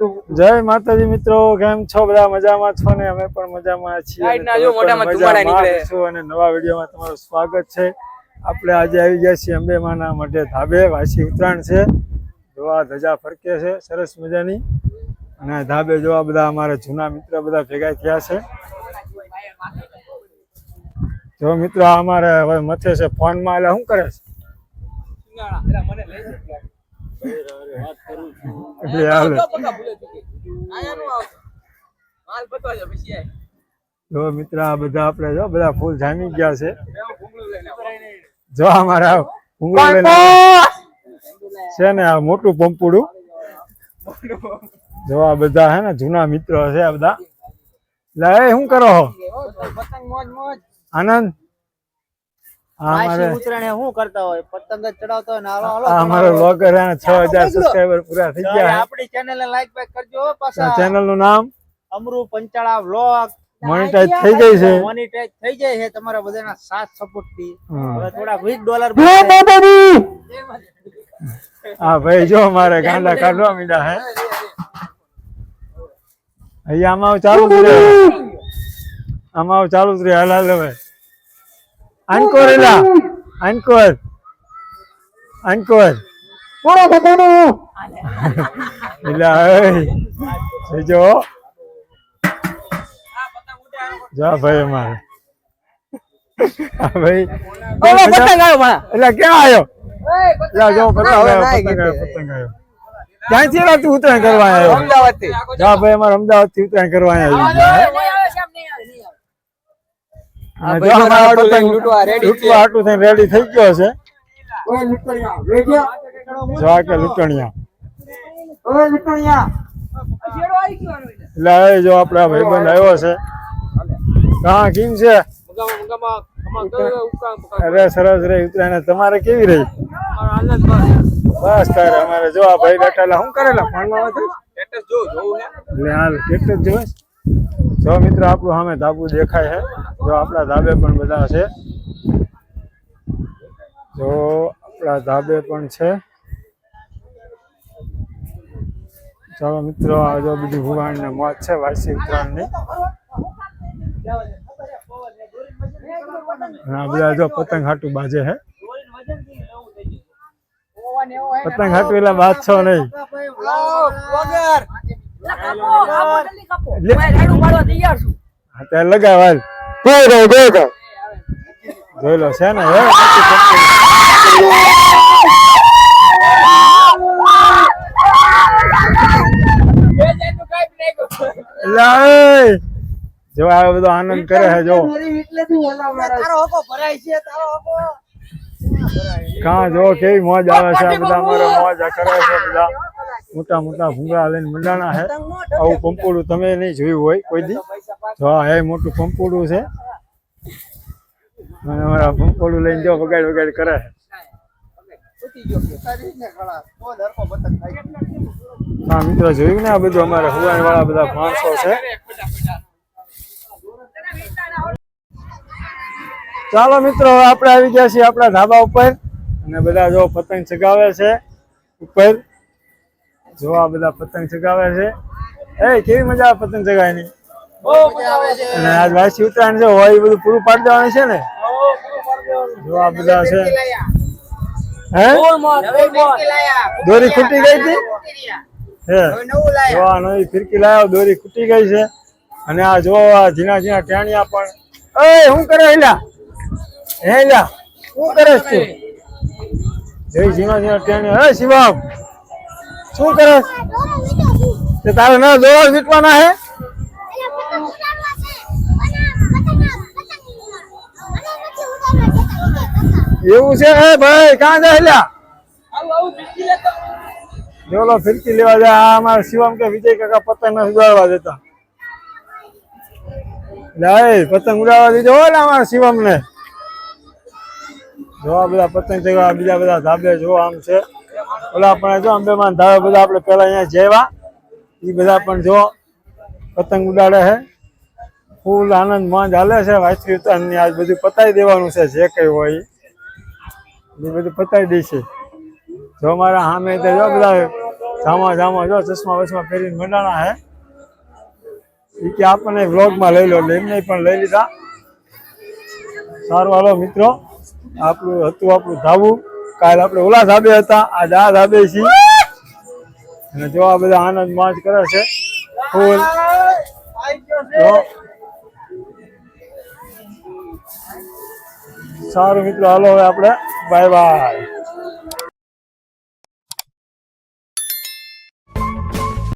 જય માતાજી મિત્રો કેમ છો બધા? મજામાં છો ને? અમે પણ મજામાં છીએ મજામાં નીકળે. અને નવા વિડીયોમાં તમારું સ્વાગત છે. આપણે આજે આવી ગયા છીએ અંબે માના મઢે ધાબે. વાસી ઉત્તરાયણ છે. જોવા ધજા ફરકે છે. સરસ મજાની. અને ધાબે જોવા બધા અમારા જૂના મિત્ર બધા ભેગા થયા છે. જો મિત્રો અમારે હવે મથે છે ફોનમાં. એટલે શું કરે છે? એટલે હાલે. જો મિત્ર આ બધા આપણે જો બધા ફૂલ જામી ગયા છે. જો અમારા ભૂંગળા લઈને છે ને આ મોટું પંપુડું. જો આ બધા હે ને જૂના મિત્રો છે આ બધા. લે એ શું કરો છો આનંદ? અમારે ઉતરાણે શું કરતા હોય? પતંગ જ ચડાવતા હોય ને હાલો હાલો આ અમારો બ્લોગર છ હજાર સબસ્ક્રાઈબર પૂરા થઈ ગયા આપણી ચેનલ ને લાઈક બેક કરજો પાછા. ચેનલનું નામ? અમરુ પંચાળા વ્લોગ મોનેટાઈઝ થઈ ગઈ છે. મોનેટાઈઝ થઈ જાય છે તમારા બધાના સાથ સપોર્ટથી. હવે થોડા 20 ડોલર હા ભાઈ જો મારે ગાંડા કાઢવા મીડા હે. અહીંયા આમાં ચાલુ જ રહે આમાં ચાલુ જ રહે હાલ હાલ હવે. આનકોર એલા આનકોર આનકોર એલા એ જો જા ભાઈ અમારે પતંગ આવ્યો ભણા એટલે ક્યાં આવ્યો લા જો પતંગ આવ્યો પતંગ આવ્યો પતંગ આવ્યો ક્યાંથી એલા તું ઉત્તરાયણ કરવા આવ્યો અમદાવાદથી જા ભાઈ અમારે અમદાવાદથી ઉત્તરાયણ કરવા આવ્યો રેડી થઈ ગયો છે. જો આ કે લૂંટણિયા. એટલે જો આપડા ભાઈબંધ આવ્યો છે. હા કેમ છે? અરે સરસ રહી ઉતરાયણ તમારે કેવી રહી? બસ તારે અમારે જો આ ભાઈ બેઠેલા શું કરેલા? ફોનમાં વાત એટલે હાલ કેટલું જ જોઈશ જો મિત્ર આપણું સામે ધાબુ દેખાય છે. જો આપણા ધાબે પણ બધા છે. જો આપણા ધાબે પણ છે. ચાલો મિત્રો આ જો બધી ભુવાણ ને મોજ છે વાસી ઉત્તરાયણની આ બધા જો પતંગ હાટું બાજે હે પતંગ હાટું એટલે બાજશો નહીં. જોઈ લો છે ને હે જો આ બધો આનંદ કરે છે જો. તારો હકો ભરાય છે તારો હકો. કાં જો કેવી મોજ આવે છે બધા અમારે મોજ કરે છે બધા. મોટા મોટા ભૂંગળા લઈને મંડાણા છે આવું પંપોડું તમે નહીં જોયું હોય કોઈ દી? જો આ એ મોટું પંપોડું છે. અને અમારા પંપોડું લઈને જો વગાડ વગાડ કરે હા. મિત્રો જોયું ને આ બધું? અમારે હુવાણ વાળા બધા માણસો છે. ચાલો મિત્રો આપણે આવી ગયા છીએ આપણા ધાબા ઉપર. અને બધા જો પતંગ ચગાવે છે ઉપર. જો આ બધા પતંગ ચગાવે છે. એ કેવી મજા આવે પતંગ ચગાવવાની? અને આજ વાસી ઉત્તરાયણ છે હોય એ બધું પૂરું પાડી દેવાનું છે ને? જોવા બધા છે. હે? દોરી ખૂટી ગઈ હતી? હે? જોવા નવી ફિરકી લાવ્યો દોરી ખૂટી ગઈ છે. અને આ જો આ ઝીણા ઝીણા ટાણિયા પણ એ શું કરે હેલા હે હેલા શું કરે છે જય ઝીણા ઝીણા ટાણિયા. હે શિવામ? શું કરે? કે તારે ના દોરા વીટવાના હે? એવું છે? હે ભાઈ, કાં જાય લ્યા? જોલો ફિરકી લેવા જાય. આ અમારા શિવમ કે વિજય કાકા પતંગ નથી ઉડાડવા દેતા. લે પતંગ ઉડાડવા દીધો ને અમારા શિવમ ને જો આ બધા પતંગ ચગાવવા, બીજા બધા ધાબે જો આમ છે. ઓલા પણ જો અંબેમાન ધાવે બધા આપણે પેલા અહીંયા જેવા એ બધા પણ જો પતંગ ઉડાડે છે. ફૂલ આનંદ મોજ હાલે છે. વાંચી ઉતારની આજ બધું પતાવી દેવાનું છે. જે કઈ હોય. એ બધું પતાવી દઈશે જો મારા સામે તો જો બધા જામા જામા જો ચશ્મા વચમાં પહેરીને મંડાણા હે એ કે આપણને વ્લોગમાં લઈ લો. એમને પણ લઈ લીધા. સારું, હાલો મિત્રો. આપણું હતું આપણું ધાબુ. કાલ આપણે ઓલા સાબે હતા, આજ આ ધાબે છીએ. અને જો આ બધા આનંદ મોજ કરે છે. ફૂલ. સારું મિત્રો, હાલો હવે આપણે, બાય બાય.